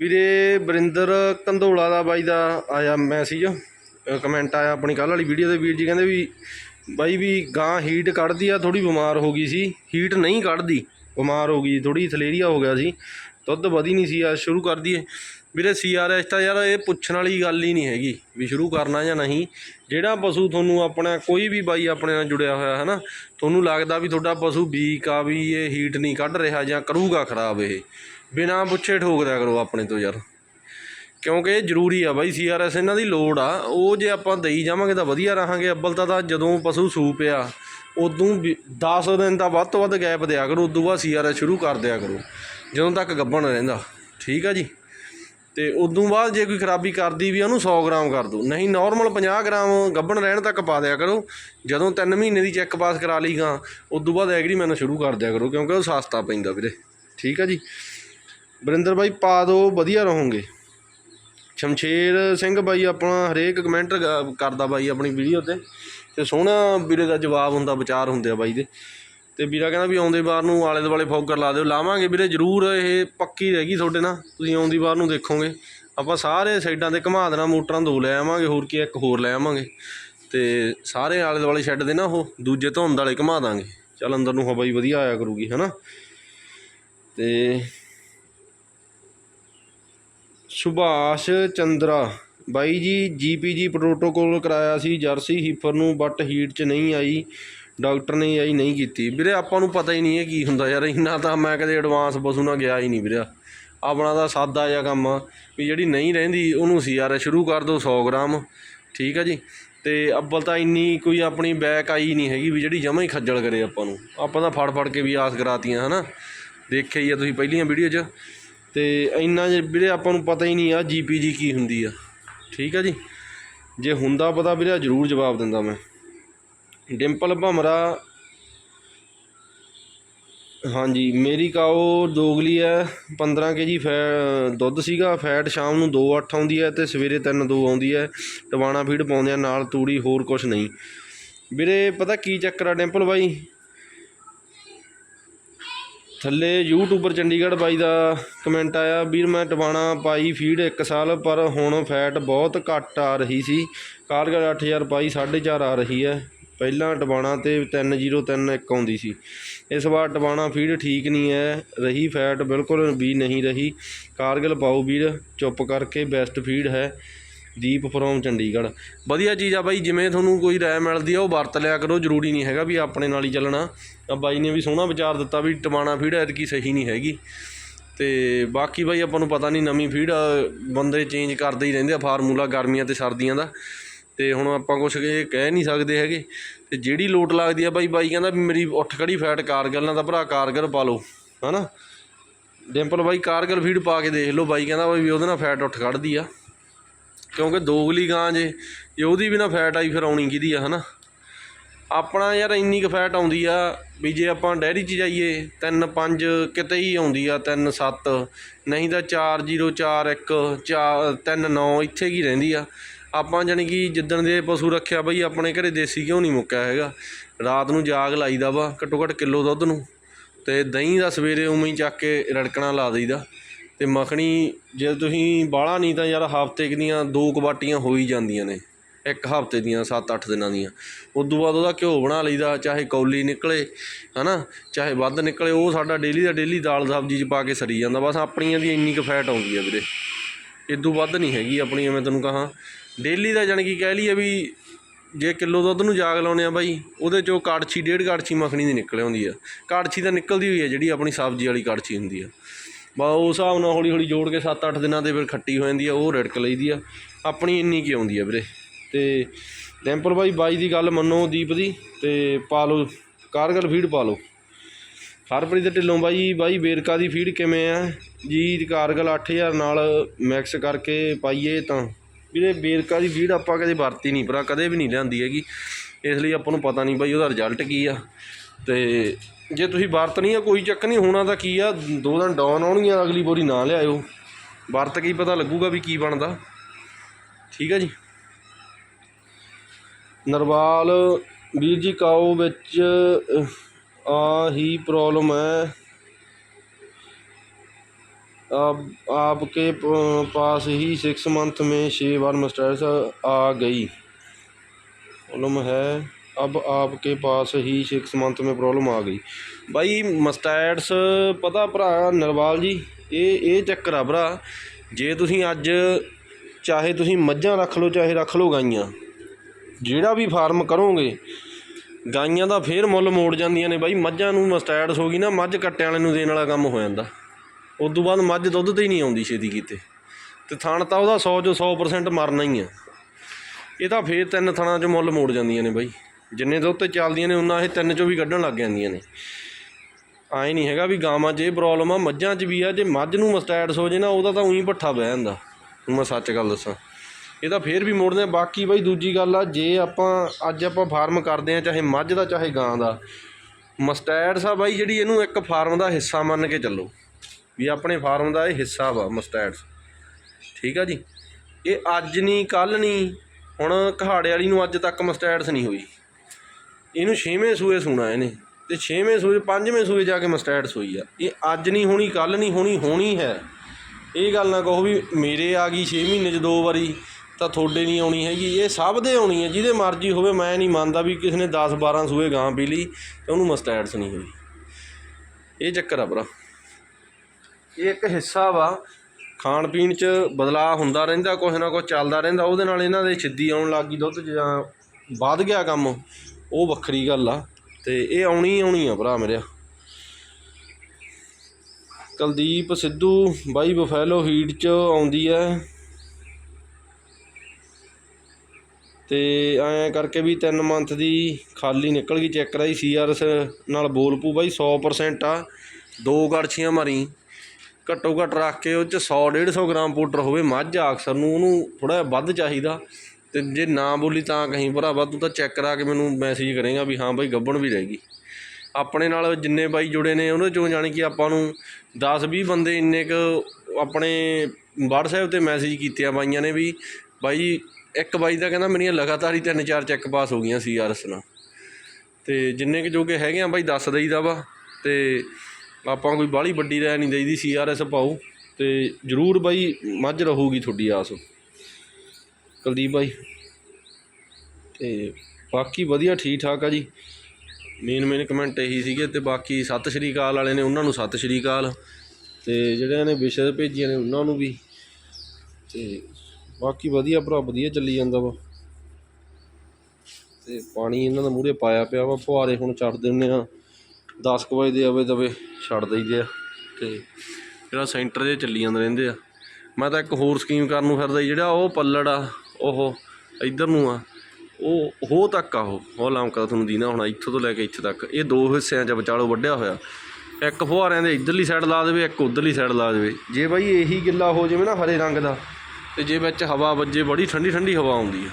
ਵੀਰੇ ਵਰਿੰਦਰ ਕੰਧੋਲਾ ਦਾ ਬਾਈ ਦਾ ਆਇਆ message comment ਆਇਆ ਆਪਣੀ ਕੱਲ ਵਾਲੀ ਵੀਡੀਓ ਦੇ ਵੀਰ ਜੀ ਕਹਿੰਦੇ ਵੀ, ਬਾਈ ਵੀ ਗਾਂ ਹੀਟ ਕੱਢਦੀ ਆ ਥੋੜੀ ਬਿਮਾਰ ਹੋ ਗਈ ਸੀ। ਹੀਟ ਨਹੀਂ ਕੱਢਦੀ, ਬਿਮਾਰ ਹੋ ਗਈ ਥੋੜੀ ਥਲੇਰੀਆ ਹੋ ਗਿਆ ਸੀ। ਦੁੱਧ ਵਧੀ ਨਹੀਂ ਸੀ ਆ ਸ਼ੁਰੂ ਕਰ ਦਈਏ। ਵੀਰੇ ਸੀਆਰਐਸ ਤਾਂ ਯਾਰ ਇਹ ਪੁੱਛਣ ਵਾਲੀ ਗੱਲ ਹੀ ਨਹੀਂ ਹੈਗੀ ਵੀ ਸ਼ੁਰੂ ਕਰਨਾ ਜਾਂ ਨਹੀਂ। ਜਿਹੜਾ ਪਸ਼ੂ ਤੁਹਾਨੂੰ ਆਪਣਾ, ਕੋਈ ਵੀ ਬਾਈ ਆਪਣੇ ਨਾਲ ਜੁੜਿਆ ਹੋਇਆ ਹੈ ਨਾ ਤੁਹਾਨੂੰ ਲੱਗਦਾ ਵੀ ਤੁਹਾਡਾ ਪਸ਼ੂ ਵੀਕ ਆ, ਵੀ ਇਹ ਹੀਟ ਨਹੀਂ ਕੱਢ ਰਿਹਾ ਜਾਂ ਕਰੂਗਾ ਖਰਾਬ ਇਹ। ਬਿਨਾਂ ਪੁੱਛੇ ਠੋਕ ਦਿਆ ਕਰੋ ਆਪਣੇ ਤੋਂ ਯਾਰ। ਕਿਉਂਕਿ ਇਹ ਜ਼ਰੂਰੀ ਆ ਬਾਈ ਸੀਆਰਐਸ ਇਹਨਾਂ ਦੀ ਲੋੜ ਆ। ਉਹ ਜੇ ਆਪਾਂ ਦੇਈ ਜਾਵਾਂਗੇ ਤਾਂ ਵਧੀਆ ਰਹਾਂਗੇ। ਅੱਬਲ ਤਾਂ ਜਦੋਂ ਪਸ਼ੂ ਸੂ ਪਿਆ ਉਦੋਂ 10 ਦਿਨ ਦਾ ਵੱਧ ਤੋਂ ਵੱਧ ਗੈਪ ਦਿਆ ਕਰੋ, ਉਦੋਂ ਬਾਅਦ ਸੀਆਰਐਸ ਸ਼ੁਰੂ ਕਰ ਦਿਆ ਕਰੋ। ਜਦੋਂ ਤੱਕ ਗੱਭਣ ਰਹਿੰਦਾ। ਠੀਕ ਆ ਜੀ? ਤੇ ਉਦੋਂ ਬਾਅਦ ਜੇ ਕੋਈ ਖਰਾਬੀ ਕਰਦੀ ਵੀ ਉਹਨੂੰ 100 ਗ੍ਰਾਮ ਕਰ ਦਿਓ। ਨਹੀਂ ਨਾਰਮਲ 50 ਗ੍ਰਾਮ ਗੱਭਣ ਰਹਿਣ ਤੱਕ ਪਾ ਦਿਆ ਕਰੋ। ਜਦੋਂ 3 ਮਹੀਨੇ ਦੀ ਚੈੱਕ ਪਾਸ ਕਰਾ ਲਈ ਗਾ ਉਦੋਂ ਬਾਅਦ ਐਗਰੀ ਮੈਨੂੰ ਸ਼ੁਰੂ ਕਰ ਦਿਆ ਕਰੋ, ਕਿਉਂਕਿ ਉਹ ਸਸਤਾ ਪੈਂਦਾ ਵੀਰੇ। ਠੀਕ ਆ ਜੀ? ਵਰਿੰਦਰ ਬਾਈ, ਪਾ ਦਿਓ ਵਧੀਆ ਰਹੋਗੇ। ਸ਼ਮਸ਼ੇਰ ਸਿੰਘ ਬਾਈ ਆਪਣਾ ਹਰੇਕ ਕਮੈਂਟ ਕਰਦਾ ਬਾਈ ਆਪਣੀ ਵੀਡੀਓ ਤੇ। ਤੇ ਸੋਹਣਾ ਵੀਰੇ ਦਾ ਜਵਾਬ ਹੁੰਦਾ, ਵਿਚਾਰ ਹੁੰਦੇ ਆ ਬਾਈ ਦੇ। ਤੇ ਵੀਰਾ ਕਹਿੰਦਾ ਵੀ ਆਉਂਦੇ ਬਾਰ ਨੂੰ ਆਲੇ ਦੁਆਲੇ ਫੋਕਰ ਲਾ ਦਿਓ। ਲਾਵਾਂਗੇ ਵੀਰੇ, ਜ਼ਰੂਰ ਇਹ ਪੱਕੀ ਰਹਿ ਗਈ ਤੁਹਾਡੇ ਨਾਲ। ਤੁਸੀਂ ਆਉਂਦੀ ਵਾਰ ਨੂੰ ਦੇਖੋਗੇ। ਆਪਾਂ ਸਾਰੇ ਸਾਈਡਾਂ ਤੇ ਘੁਮਾ ਦੇਣਾ, ਮੋਟਰਾਂ ਦੋ ਲੈ ਆਵਾਂਗੇ, ਹੋਰ ਕੀ ਇੱਕ ਹੋਰ ਲੈ ਆਵਾਂਗੇ। ਤੇ ਸਾਰੇ ਆਲੇ ਦੁਆਲੇ ਛੱਡ ਦੇ ਨਾ ਉਹ, ਦੂਜੇ ਧੁੰਦ ਵਾਲੇ ਘੁਮਾ ਦਾਂਗੇ। ਚੱਲ ਅੰਦਰ ਨੂੰ ਹਵਾ ਹੀ ਵਧੀਆ ਆਇਆ ਕਰੂਗੀ, ਹਨਾ? ਤੇ ਸੁਭਾਸ਼ ਚੰਦਰਾ। ਬਾਈ ਜੀ, ਜੀਪੀਜੀ ਪ੍ਰੋਟੋਕੋਲ ਕਰਾਇਆ ਸੀ, ਜਰਸੀ ਹੀਫਰ ਨੂੰ ਬਟ ਹੀਟ 'ਚ ਨਹੀਂ ਆਈ। ਡਾਕਟਰ ਨੇ ਆਈ ਨਹੀਂ ਕੀਤੀ। ਵੀਰੇ, ਆਪਾਂ ਨੂੰ ਪਤਾ ਹੀ ਨਹੀਂ ਹੈ ਕੀ ਹੁੰਦਾ ਯਾਰ। ਇੰਨਾ ਤਾਂ ਮੈਂ ਕਦੇ ਐਡਵਾਂਸ ਪਸ਼ੂ ਨਾਲ ਗਿਆ ਹੀ ਨਹੀਂ ਵੀਰੇ। ਆਪਣਾ ਤਾਂ ਸਾਦਾ ਜਿਹਾ ਕੰਮ ਆ ਵੀ ਜਿਹੜੀ ਨਹੀਂ ਰਹਿੰਦੀ, ਉਹਨੂੰ ਸੀ ਯਾਰ ਸ਼ੁਰੂ ਕਰ ਦਿਓ 100 ਗ੍ਰਾਮ। ਠੀਕ ਆ ਜੀ? ਤੇ ਅੱਬਲ ਤਾਂ ਇੰਨੀ ਕੋਈ ਆਪਣੀ ਬੈਕ ਆਈ ਨਹੀਂ ਹੈਗੀ ਵੀ ਜਿਹੜੀ ਜਮਾ ਹੀ ਖੱਜਲ ਕਰੇ ਆਪਾਂ ਨੂੰ। ਆਪਾਂ ਤਾਂ ਫੜ ਫੜ ਕੇ ਵੀ ਆਸ ਕਰਾਤੀਆਂ, ਹਨਾ? ਦੇਖਿਆ ਹੀ ਆ ਤੁਸੀਂ ਪਹਿਲੀਆਂ ਵੀਡੀਓ 'ਚ। ਅਤੇ ਇੰਨਾ ਜੇ ਵੀਰੇ ਆਪਾਂ ਨੂੰ ਪਤਾ ਹੀ ਨਹੀਂ ਆ ਜੀ ਪੀ ਜੀ ਕੀ ਹੁੰਦੀ ਆ। ਠੀਕ ਆ ਜੀ? ਜੇ ਹੁੰਦਾ ਪਤਾ ਵੀਰੇ ਜ਼ਰੂਰ ਜਵਾਬ ਦਿੰਦਾ ਮੈਂ। ਡਿੰਪਲ ਭਮਰਾ। ਹਾਂਜੀ, ਮੇਰੀ ਕਾਓ ਦੋਗਲੀ ਹੈ 15 ਕੇਜੀ ਫੈ, ਦੁੱਧ ਸੀਗਾ, ਫੈਟ ਸ਼ਾਮ ਨੂੰ 2.8 ਆਉਂਦੀ ਹੈ ਤੇ ਸਵੇਰੇ 3.2 ਆਉਂਦੀ ਹੈ ਟਵਾਣਾ ਫੀਡ ਪਾਉਂਦੇ ਆ ਨਾਲ ਤੂੜੀ ਹੋਰ ਕੁਝ ਨਹੀਂ। ਵੀਰੇ, ਪਤਾ ਕੀ ਚੱਕਰ ਆ ਡਿੰਪਲ ਬਾਈ? ਥੱਲੇ ਯੂਟਿਊਬਰ ਚੰਡੀਗੜ੍ਹ ਬਾਈ ਦਾ ਕਮੈਂਟ ਆਇਆ ਵੀਰ, ਮੈਂ ਟਵਾਣਾ ਪਾਈ ਫੀਡ ਇੱਕ ਸਾਲ, ਪਰ ਹੁਣ ਫੈਟ ਬਹੁਤ ਘੱਟ ਆ ਰਹੀ ਸੀ। ਕਾਰਗਲ 8000 ਪਾਈ 4.5 ਆ ਰਹੀ ਹੈ। ਪਹਿਲਾਂ ਟਵਾਣਾ ਤੇ 3031 ਆਉਂਦੀ ਸੀ। ਇਸ ਵਾਰ ਟਵਾਣਾ ਫੀਡ ਠੀਕ ਨਹੀਂ ਹੈ, ਰਹੀ ਫੈਟ ਬਿਲਕੁਲ ਵੀ ਨਹੀਂ ਰਹੀ। ਕਾਰਗਲ ਪਾਓ ਵੀਰ, ਚੁੱਪ ਕਰਕੇ ਬੈਸਟ ਫੀਡ ਹੈ। ਦੀਪ ਫਰੋਮ ਚੰਡੀਗੜ੍ਹ। ਵਧੀਆ ਚੀਜ਼ ਆ ਬਾਈ, ਜਿਵੇਂ ਤੁਹਾਨੂੰ ਕੋਈ ਰਾਏ ਮਿਲਦੀ ਆ, ਉਹ ਵਰਤ ਲਿਆ ਕਰੋ, ਜ਼ਰੂਰੀ ਨਹੀਂ ਹੈਗਾ ਵੀ ਆਪਣੇ ਨਾਲ ਹੀ ਚੱਲਣਾ। ਤਾਂ ਬਾਈ ਨੇ ਵੀ ਸੋਹਣਾ ਵਿਚਾਰ ਦਿੱਤਾ ਵੀ ਟਮਾਣਾ ਫੀਡ ਐਤਕੀ ਸਹੀ ਨਹੀਂ ਹੈਗੀ। ਤੇ ਬਾਕੀ ਬਾਈ ਆਪਾਂ ਨੂੰ ਪਤਾ ਨਹੀਂ ਨਵੀਂ ਫੀਡ ਬੰਦੇ ਚੇਂਜ ਕਰਦੇ ਹੀ ਰਹਿੰਦੇ ਆ, ਫਾਰਮੂਲਾ ਗਰਮੀਆਂ ਤੇ ਸਰਦੀਆਂ ਦਾ। ਤੇ ਹੁਣ ਆਪਾਂ ਕੁਛ ਇਹ ਕਹਿ ਨਹੀਂ ਸਕਦੇ ਹੈਗੇ। ਤੇ ਜਿਹੜੀ ਲੋਟ ਲੱਗਦੀ ਆ ਬਾਈ ਬਾਈ ਕਹਿੰਦਾ ਵੀ ਮੇਰੀ ਉੱਠ ਖੜੀ ਫੈਟ ਕਾਰਗਲ ਨਾਲ ਤਾਂ ਭਰਾ ਕਾਰਗਲ ਪਾ ਲਓ, ਹਨਾ? ਡਿੰਪਲ ਬਾਈ ਕਾਰਗਲ ਫੀਡ ਪਾ ਕੇ ਦੇਖ ਲਓ, ਬਾਈ ਕਹਿੰਦਾ ਵੀ ਉਹਦੇ ਨਾਲ ਫੈਟ ਉੱਠ ਖੜਦੀ ਆ। ਕਿਉਂਕਿ ਦੋਗਲੀ ਗਾਂ ਜੇ ਜੇ ਉਹਦੀ ਵੀ ਨਾ ਫੈਟ ਆਈ ਫਿਰ ਆਉਣੀ ਕਿਹਦੀ ਆ, ਹਨਾ? ਆਪਣਾ ਯਾਰ ਇੰਨੀ ਕੁ ਫੈਟ ਆਉਂਦੀ ਆ ਵੀ ਜੇ ਆਪਾਂ ਡੈਰੀ 'ਚ ਜਾਈਏ 3 5 ਕਿਤੇ ਹੀ ਆਉਂਦੀ ਆ 3 7 ਨਹੀਂ ਤਾਂ 4 0 4 1 4 3 9 ਇੱਥੇ ਕੀ ਰਹਿੰਦੀ ਆ? ਆਪਾਂ ਜਾਣੀ ਕਿ ਜਿੱਦਣ ਦੇ ਪਸ਼ੂ ਰੱਖਿਆ ਬਈ, ਆਪਣੇ ਘਰੇ ਦੇਸੀ ਘਿਓ ਨਹੀਂ ਮੁੱਕਿਆ ਹੈਗਾ। ਰਾਤ ਨੂੰ ਜਾਗ ਲਾਈਦਾ ਵਾ, ਘੱਟੋ ਘੱਟ ਕਿਲੋ ਦੁੱਧ ਨੂੰ ਤੇ ਦਹੀਂ ਦਾ ਸਵੇਰੇ ਉਵੇਂ ਹੀ ਚੱਕ ਕੇ ਰੜਕਣਾ ਲਾ ਦਈਦਾ। ਅਤੇ ਮੱਖਣੀ ਜੇ ਤੁਸੀਂ ਬਾਹਲਾ ਨਹੀਂ ਤਾਂ ਯਾਰ ਹਫ਼ਤੇ ਕੁ ਦੀਆਂ ਦੋ ਕਬਾਟੀਆਂ ਹੋ ਹੀ ਜਾਂਦੀਆਂ ਨੇ, ਇੱਕ ਹਫ਼ਤੇ ਦੀਆਂ 7-8 ਦਿਨਾਂ ਦੀਆਂ। ਉਦੋਂ ਬਾਅਦ ਉਹਦਾ ਘਿਓ ਬਣਾ ਲਈਦਾ, ਚਾਹੇ ਕੌਲੀ ਨਿਕਲੇ ਹੈ ਨਾ ਚਾਹੇ ਵੱਧ ਨਿਕਲੇ, ਉਹ ਸਾਡਾ ਡੇਲੀ ਦਾ ਡੇਲੀ ਦਾਲ ਸਬਜ਼ੀ 'ਚ ਪਾ ਕੇ ਸਰੀ ਜਾਂਦਾ। ਬਸ ਆਪਣੀਆਂ ਦੀ ਇੰਨੀ ਕੁ ਫੈਟ ਆਉਂਦੀ ਆ ਵੀਰੇ। ਇਦੋਂ ਵੱਧ ਨਹੀਂ ਹੈਗੀ ਆਪਣੀ ਮੈਂ ਤੈਨੂੰ ਕਹਾਂ। ਡੇਲੀ ਦਾ ਜਾਣੀ ਕਿ ਕਹਿ ਲਈਏ ਵੀ ਜੇ ਕਿਲੋ ਦੁੱਧ ਨੂੰ ਜਾਗ ਲਾਉਨੇ ਆ ਬਾਈ, ਉਹਦੇ ਚੋਂ ਕਾੜਛੀ, ਡੇਢ ਕਾੜਛੀ ਮੱਖਣੀ ਦੀ ਨਿਕਲ ਆਉਂਦੀ ਆ। ਕਾੜਛੀ ਤਾਂ ਨਿਕਲਦੀ ਹੋਈ ਆ, ਜਿਹੜੀ ਆਪਣੀ ਸਬਜ਼ੀ ਵਾਲੀ ਕਾੜਛੀ ਹੁੰਦੀ ਆ। ਬਾ ਉਸ ਹਿਸਾਬ ਨਾਲ ਹੌਲੀ ਹੌਲੀ ਜੋੜ ਕੇ 7-8 ਦਿਨਾਂ ਦੇ ਫਿਰ ਖੱਟੀ ਹੋ ਜਾਂਦੀ ਆ, ਉਹ ਰਿੜਕ ਲਈਦੀ ਆ। ਆਪਣੀ ਇੰਨੀ ਕੀ ਆਉਂਦੀ ਆ ਵੀਰੇ। ਤੇ ਡੈਂਪਰ ਬਾਈ ਬਾਈ ਦੀ ਗੱਲ ਮੰਨੋ ਦੀਪ ਦੀ, ਤੇ ਪਾ ਲਓ, ਕਾਰਗਲ ਫੀਡ ਪਾ ਲਓ। ਹਰਪ੍ਰੀਤ ਢਿੱਲੋਂ ਬਾਈ ਬਾਈ ਵੇਰਕਾ ਦੀ ਫੀਡ ਕਿਵੇਂ ਆ? ਜੀ ਕਾਰਗਲ 8000 ਨਾਲ ਮਿਕਸ ਕਰਕੇ ਪਾਈਏ ਤਾਂ। ਵੀਰੇ, ਵੇਰਕਾ ਦੀ ਫੀਡ ਆਪਾਂ ਕਦੇ ਵਰਤੀ ਨਹੀਂ, ਭਰਾ ਕਦੇ ਵੀ ਨਹੀਂ ਲਿਆਂਦੀ ਹੈਗੀ। ਇਸ ਲਈ ਆਪਾਂ ਨੂੰ ਪਤਾ ਨਹੀਂ ਬਾਈ ਉਹਦਾ ਰਿਜ਼ਲਟ ਕੀ ਆ। ਤੇ ਜੇ ਤੁਸੀਂ ਵਰਤਣੀ ਆ ਕੋਈ ਚੱਕ ਨਹੀਂ ਹੋਣਾ ਤਾਂ ਕੀ ਆ ਦੋ ਦਿਨ ਡਾਊਨ ਆਉਣਗੀਆਂ ਅਗਲੀ ਵਾਰੀ ਨਾ ਲਿਆਇਓ ਵਰਤ ਕੇ ਹੀ ਪਤਾ ਲੱਗੂਗਾ ਵੀ ਕੀ ਬਣਦਾ ਠੀਕ ਆ ਜੀ ਨਰਵਾਲ ਵੀਰ ਜੀ ਕਾਓ ਵਿੱਚ ਅਹ, ਆ ਹੀ ਪ੍ਰੋਬਲਮ ਹੈ आप आपके प- पास ही सिक्स मंथ में छः बार मस्टैड्स आ गई प्रॉब्लम है अब आपके पास ही सिक्स मंथ में प्रॉब्लम आ गई ਬਾਈ ਮਸਟੈਡਸ ਪਤਾ ਭਰਾ ਨਰਵਾਲ ਜੀ ਇਹ ਇਹ ਚੱਕਰ ਆ ਭਰਾ ਜੇ ਤੁਸੀਂ ਅੱਜ ਚਾਹੇ ਤੁਸੀਂ ਮੱਝਾਂ ਰੱਖ ਲਓ ਚਾਹੇ ਰੱਖ ਲਓ ਗਾਈਆਂ ਜਿਹੜਾ ਵੀ ਫਾਰਮ ਕਰੋਗੇ ਗਾਈਆਂ ਦਾ ਫੇਰ ਮੁੱਲ ਮੋੜ ਜਾਂਦੀਆਂ ਨੇ ਬਾਈ ਮੱਝਾਂ ਨੂੰ ਮਸਟੈਡਸ ਹੋ ਗਈ ਨਾ ਮੱਝ ਕੱਟਿਆਂ ਵਾਲੇ ਨੂੰ ਦੇਣ ਵਾਲਾ ਕੰਮ ਹੋ ਜਾਂਦਾ ਉਸ ਤੋਂ ਬਾਅਦ ਮੱਝ ਦੁੱਧ ਤੇ ਹੀ ਨਹੀਂ ਆਉਂਦੀ ਛੇਤੀ ਕੀਤੇ ਤੇ ਥਣ ਤਾਂ ਉਹਦਾ 100 ਚੋਂ 100% ਮਰਨਾ ਹੀ ਆ ਇਹ ਤਾਂ ਫੇਰ ਤਿੰਨ ਥਣਾਂ 'ਚ ਮੁੱਲ ਮੋੜ ਜਾਂਦੀਆਂ ਨੇ ਬਾਈ ਜਿੰਨੇ ਦੁੱਧ ਤੇ ਚੱਲਦੀਆਂ ਨੇ ਉਹਨਾਂ ਇਹ ਤਿੰਨ 'ਚੋਂ ਵੀ ਕੱਢਣ ਲੱਗ ਜਾਂਦੀਆਂ ਨੇ। ਆਏ ਨਹੀਂ ਹੈਗਾ ਵੀ ਗਾਵਾਂ 'ਚ ਇਹ ਪ੍ਰੋਬਲਮ ਆ, ਮੱਝਾਂ 'ਚ ਵੀ ਆ, ਜੇ ਮੱਝ ਨੂੰ ਮਸਟੈਟਸ ਹੋ ਜੇ ਨਾ, ਉਹਦਾ ਤਾਂ ਉਹੀ ਪੱਠਾ ਬਹਿ ਜਾਂਦਾ। ਮੈਂ ਸੱਚ ਗੱਲ ਦੱਸਾਂ। ਇਹ ਤਾਂ ਫੇਰ ਵੀ ਮੋੜਦੇ ਆ, ਬਾਕੀ ਬਾਈ ਦੂਜੀ ਗੱਲ ਆ, ਜੇ ਆਪਾਂ, ਅੱਜ ਆਪਾਂ ਫਾਰਮ ਕਰਦੇ ਆ, ਚਾਹੇ ਮੱਝ ਦਾ, ਚਾਹੇ ਗਾਂ ਦਾ ਮਸਟੈਡਸ ਆ ਬਾਈ ਜਿਹੜੀ ਇਹਨੂੰ ਇੱਕ ਫਾਰਮ ਦਾ ਹਿੱਸਾ ਮੰਨ ਕੇ ਚੱਲੋ। ਵੀ ਆਪਣੇ ਫਾਰਮ ਦਾ ਇਹ ਹਿੱਸਾ ਵਾ ਮਸਟੈਡਸ ਠੀਕ ਆ ਜੀ? ਇਹ ਅੱਜ ਨਹੀਂ ਕੱਲ ਨਹੀਂ ਹੁਣ ਕਹਾੜੇ ਵਾਲੀ ਨੂੰ ਅੱਜ ਤੱਕ ਮਸਟੈਡਸ ਨਹੀਂ ਹੋਈ। ਇਹਨੂੰ ਛੇਵੇਂ ਸੂਏ ਸੂਣਾ ਇਹਨੇ। ਤੇ ਛੇਵੇਂ ਸੂਏ, ਪੰਜਵੇਂ ਸੂਏ ਜਾ ਕੇ ਮਸਟੈਡਸ ਹੋਈ ਆ। ਇਹ ਅੱਜ ਨਹੀਂ ਹੋਣੀ ਕੱਲ ਨਹੀਂ ਹੋਣੀ ਹੋਣੀ ਹੈ। ਇਹ ਗੱਲ ਨਾ ਕਹੋ ਵੀ ਮੇਰੇ ਆ ਗਈ 6 ਮਹੀਨੇ 'ਚ ਦੋ ਵਾਰੀ, ਤਾਂ ਤੁਹਾਡੇ ਨਹੀਂ ਆਉਣੀ ਹੈਗੀ। ਇਹ ਸਭ ਦੇ ਆਉਣੀ ਹੈ, ਜਿਹਦੇ ਮਰਜ਼ੀ ਹੋਵੇ, ਮੈਂ ਨਹੀਂ ਮੰਨਦਾ ਵੀ ਕਿਸੇ ਨੇ 10 12 ਸੂਏ ਗਾਂ ਪੀ ਲਈ ਤੇ ਉਹਨੂੰ ਮਸਟੈਡਸ ਨਹੀਂ ਹੋਈ। ਇਹ ਚੱਕਰ ਆ ਭਰਾ। ਇਹ ਇੱਕ ਹਿੱਸਾ ਵਾ। ਖਾਣ ਪੀਣ 'ਚ ਬਦਲਾਅ ਹੁੰਦਾ ਰਹਿੰਦਾ, ਕੁਛ ਨਾ ਕੁਛ ਚੱਲਦਾ ਰਹਿੰਦਾ। ਉਹਦੇ ਨਾਲ ਇਹਨਾਂ ਦੇ ਛਿੱਦੀ ਆਉਣ ਲੱਗ ਗਈ ਦੁੱਧ 'ਚ ਜਾਂ ਵੱਧ ਗਿਆ ਕੰਮ। ਉਹ ਵੱਖਰੀ ਗੱਲ ਆ, ਤੇ ਇਹ ਆਉਣੀ ਆਉਣੀ ਆ ਭਰਾ ਮੇਰਿਆ ਕੁਲਦੀਪ ਸਿੱਧੂ, ਬਾਈ ਬਫੈਲੋ ਹੀਟ 'ਚ ਆਉਂਦੀ ਹੈ ਤੇ ਐਂ ਕਰਕੇ ਵੀ 3 ਮੰਥ ਦੀ ਖਾਲੀ ਨਿਕਲ ਗਈ ਚੈੱਕ ਕਰਾਈ ਸੀਆਰਐਸ ਨਾਲ ਬੋਲ ਪੂ ਬਾਈ 100% ਆ। ਦੋ ਗੜਛੀਆਂ ਮਾਰੀ। ਘੱਟੋ ਘੱਟ ਰੱਖ ਕੇ ਉਹ ਚ 100 150 ਗ੍ਰਾਮ ਪਾਊਡਰ ਹੋਵੇ, ਮੱਝ ਆ ਅਕਸਰ ਨੂੰ ਉਹਨੂੰ ਥੋੜਾ ਜਿਹਾ ਵੱਧ ਚਾਹੀਦਾ। ਅਤੇ ਜੇ ਨਾ ਬੋਲੀ ਤਾਂ ਕਹੀਂ ਭਰਾਵਾ, ਤੂੰ ਤਾਂ ਚੈੱਕ ਕਰਾ ਕੇ ਮੈਨੂੰ ਮੈਸੇਜ ਕਰੇਗਾ ਵੀ ਹਾਂ ਬਾਈ ਗੱਭਣ ਵੀ ਰਹਿ ਗਈ। ਆਪਣੇ ਨਾਲ ਜਿੰਨੇ ਬਾਈ ਜੁੜੇ ਨੇ ਉਹਨਾਂ ਚੋਂ ਜਾਣੀ ਕਿ ਆਪਾਂ ਨੂੰ ਦਸ ਵੀਹ ਬੰਦੇ ਇੰਨੇ ਕੁ ਆਪਣੇ ਵਟਸਐਪ ਤੇ ਮੈਸੇਜ ਕੀਤੇ ਆ ਬਾਈਆਂ ਨੇ ਵੀ, ਬਾਈ ਇੱਕ ਬਾਈ ਦਾ ਕਹਿੰਦਾ ਮੇਰੀਆਂ ਲਗਾਤਾਰ ਹੀ ਤਿੰਨ ਚਾਰ ਚੈੱਕ ਪਾਸ ਹੋ ਗਈਆਂ ਸੀ ਆਰਐਸ ਨਾਲ। ਤੇ ਜਿੰਨੇ ਕੁ ਜੋਗੇ ਹੈਗੇ ਆ ਬਾਈ, ਦੱਸ ਦਈਦਾ ਵਾ, ਤੇ ਆਪਾਂ ਕੋਈ ਬਾਹਲੀ ਵੱਡੀ ਰਾਇ ਨਹੀਂ ਦੇਈਦੀ ਸੀਆਰਐਸ ਪਾਓ ਤੇ ਜਰੂਰ ਬਾਈ ਮੱਝ ਰਹੂਗੀ ਤੁਹਾਡੀ ਆਸ। ਕੁਲਦੀਪ ਬਾਈ। ਤੇ ਬਾਕੀ ਵਧੀਆ ਠੀਕ ਠਾਕ ਆ ਜੀ। ਮੇਨ ਮੇਨ ਕਮੈਂਟ ਇਹੀ ਸੀਗੇ ਤੇ ਬਾਕੀ ਸਤਿ ਸ਼੍ਰੀ ਅਕਾਲ ਵਾਲੇ ਨੇ ਉਹਨਾਂ ਨੂੰ ਸਤਿ ਸ਼੍ਰੀ ਅਕਾਲ। ਤੇ ਜਿਹੜਿਆਂ ਨੇ ਵਿਸ਼ੇ ਭੇਜੀਆਂ ਨੇ ਉਹਨਾਂ ਨੂੰ ਵੀ। ਤੇ ਬਾਕੀ ਵਧੀਆ ਭਰਾ ਵਧੀਆ ਚੱਲੀ ਜਾਂਦਾ ਵਾ। ਤੇ ਪਾਣੀ ਇਹਨਾਂ ਦਾ ਮੂਹਰੇ ਪਾਇਆ ਪਿਆ ਵਾ ਫੁਹਾਰੇ ਹੁਣ ਛੱਡ ਦਿੰਦੇ ਆ। 10 ਕੁ ਵਜੇ ਦੇ ਆਵੇ ਦਵੇ ਛੱਡ ਦਈਦੇ ਆ। ਤੇ ਜਿਹੜਾ ਸੈਂਟਰ ਦੇ ਚੱਲੀ ਜਾਂਦੇ ਰਹਿੰਦੇ ਆ। ਮੈਂ ਤਾਂ ਇੱਕ ਹੋਰ ਸਕੀਮ ਕਰਨ ਨੂੰ ਫਿਰਦਾ ਸੀ, ਜਿਹੜਾ ਉਹ ਪੱਲੜ ਆ। ਉਹ ਇੱਧਰ ਨੂੰ ਆ। ਉਹ, ਹੋ ਤੱਕ ਆ ਉਹ। ਉਹ ਲਮਕਾ ਤੁਹਾਨੂੰ ਦੀਨਾ ਹੋਣਾ, ਇੱਥੋਂ ਤੋਂ ਲੈ ਕੇ ਇੱਥੇ ਤੱਕ। ਇਹ ਦੋ ਹਿੱਸਿਆਂ 'ਚ ਵਿਚਾਲੋ ਵੱਢਿਆ ਹੋਇਆ। ਇੱਕ ਫੁਹਾਰਿਆਂ ਦੇ ਇੱਧਰਲੀ ਸਾਈਡ ਲਾ ਦੇਵੇ, ਇੱਕ ਉੱਧਰਲੀ ਸਾਈਡ ਲਾ ਦੇਵੇ। ਜੇ ਬਾਈ ਇਹੀ ਗਿੱਲਾ ਹੋ ਜਾਵੇ ਨਾ ਹਰੇ ਰੰਗ ਦਾ, ਤੇ ਜੇ ਵਿੱਚ ਹਵਾ ਵੱਜੇ, ਬੜੀ ਠੰਡੀ ਠੰਡੀ ਹਵਾ ਆਉਂਦੀ ਆ।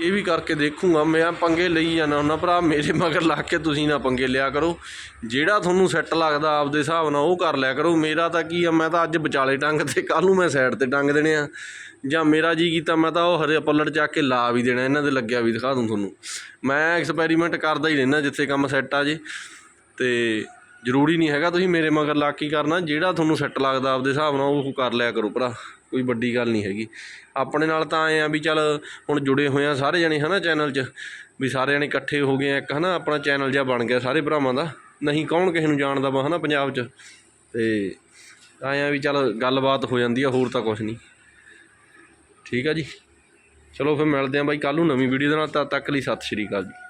ਇਹ ਵੀ ਕਰਕੇ ਦੇਖੂੰਗਾ, ਮੈਂ ਪੰਗੇ ਲਈ ਜਾਂਦਾ ਹੁੰਦਾ ਭਰਾ, ਮੇਰੇ ਮਗਰ ਲੱਗ ਕੇ ਤੁਸੀਂ ਨਾ ਪੰਗੇ ਲਿਆ ਕਰੋ। ਜਿਹੜਾ ਤੁਹਾਨੂੰ ਸੈੱਟ ਲੱਗਦਾ ਆਪਦੇ ਹਿਸਾਬ ਨਾਲ ਉਹ ਕਰ ਲਿਆ ਕਰੋ। ਮੇਰਾ ਤਾਂ ਕੀ ਆ, ਮੈਂ ਤਾਂ ਅੱਜ ਵਿਚਾਲੇ ਟੰਗ ਤੇ ਕੱਲ ਨੂੰ ਮੈਂ ਸਾਈਡ ਤੇ ਟੰਗ ਦੇਣੇ ਆ। ਜਾਂ ਮੇਰਾ ਜੀ ਕੀਤਾ, ਮੈਂ ਤਾਂ ਉਹ ਹਰੇ ਪੱਲੜ ਚੱਕ ਕੇ ਲਾ ਵੀ ਦੇਣਾ, ਇਹਨਾਂ ਦੇ ਲੱਗਿਆ ਵੀ ਦਿਖਾ ਦੂੰ ਤੁਹਾਨੂੰ। ਮੈਂ ਐਕਸਪੈਰੀਮੈਂਟ ਕਰਦਾ ਹੀ ਰਹਿਣਾ ਜਿੱਥੇ ਕੰਮ ਸੈੱਟ ਆ ਜੇ। ਤੇ ਜ਼ਰੂਰੀ ਨਹੀਂ ਹੈਗਾ ਤੁਸੀਂ ਮੇਰੇ ਮਗਰ ਲੱਗ ਕੇ ਕਰਨਾ। ਜਿਹੜਾ ਤੁਹਾਨੂੰ ਸੈੱਟ ਲੱਗਦਾ ਆਪਦੇ ਹਿਸਾਬ ਨਾਲ ਉਹ ਕਰ ਲਿਆ ਕਰੋ ਭਰਾ। ਕੋਈ ਵੱਡੀ ਗੱਲ ਨਹੀਂ ਹੈਗੀ। ਆਪਣੇ ਨਾਲ ਤਾਂ ਐਂ ਆ ਵੀ ਚੱਲ ਹੁਣ ਜੁੜੇ ਹੋਏ ਆ ਸਾਰੇ ਜਣੇ ਹਨਾ ਚੈਨਲ 'ਚ, ਵੀ ਸਾਰੇ ਜਣੇ ਇਕੱਠੇ ਹੋ ਗਏ ਆ ਇੱਕ ਹਨਾ, ਆਪਣਾ ਚੈਨਲ ਜਿਹਾ ਬਣ ਗਿਆ ਸਾਰੇ ਭਰਾਵਾਂ ਦਾ। ਨਹੀਂ ਕੌਣ ਕਿਸੇ ਨੂੰ ਜਾਣਦਾ ਵਾ ਹਨਾ ਪੰਜਾਬ 'ਚ। ਤੇ ਐਂ ਆ ਵੀ ਚੱਲ ਗੱਲਬਾਤ ਹੋ ਜਾਂਦੀ ਆ, ਹੋਰ ਤਾਂ ਕੁਝ ਨਹੀਂ। ਠੀਕ ਆ ਜੀ। ਚਲੋ ਫਿਰ ਮਿਲਦੇ ਆ ਬਾਈ ਕੱਲ ਨੂੰ ਨਵੀਂ ਵੀਡੀਓ ਦੇ ਨਾਲ, ਤਦ ਤੱਕ ਲਈ ਸਤਿ ਸ਼੍ਰੀ ਅਕਾਲ ਜੀ।